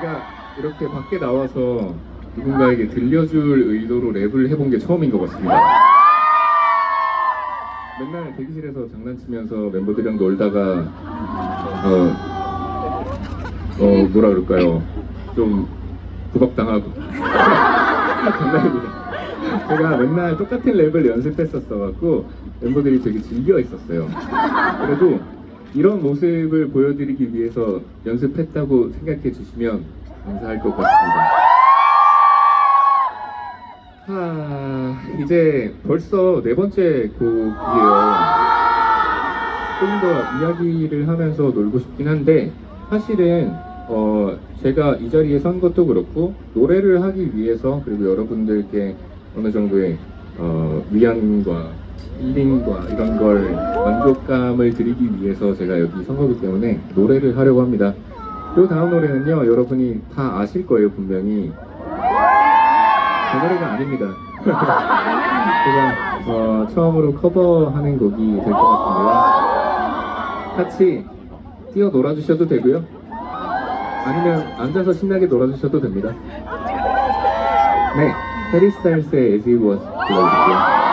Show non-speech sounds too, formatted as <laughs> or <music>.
제가 이렇게 밖에 나와서 누군가에게 들려줄 의도로 랩을 해본 게 처음인 것 같습니다. 맨날 대기실에서 장난치면서 멤버들이랑 놀다가 어, 어 뭐라 그럴까요? 좀 구박당하고. <laughs> 제가 맨날 똑같은 랩을 연습했었어갖고 멤버들이 되게 즐겨 있었어요. 그래도 이런 모습을 보여드리기 위해서 연습했다고 생각해 주시면 감사할 것 같습니다. 하, 이제 벌써 네 번째 곡이에요. 좀 더 이야기를 하면서 놀고 싶긴 한데 사실은 어 제가 이 자리에 선 것도 그렇고 노래를 하기 위해서 그리고 여러분들께 어느 정도의 어 위안과 힐링과 이런 걸 만족감을 드리기 위해서 제가 여기 선 거기 때문에 노래를 하려고 합니다. 이 다음 노래는요 여러분이 다 아실 거예요 분명히 제 노래가 아닙니다. <laughs> 제가 어, 처음으로 커버하는 곡이 될 것 같은데요. 같이 뛰어 놀아주셔도 되고요. 아니면 앉아서 신나게 놀아주셔도 됩니다. 네, 해리 스타일스의 As It Was 불러드릴게요.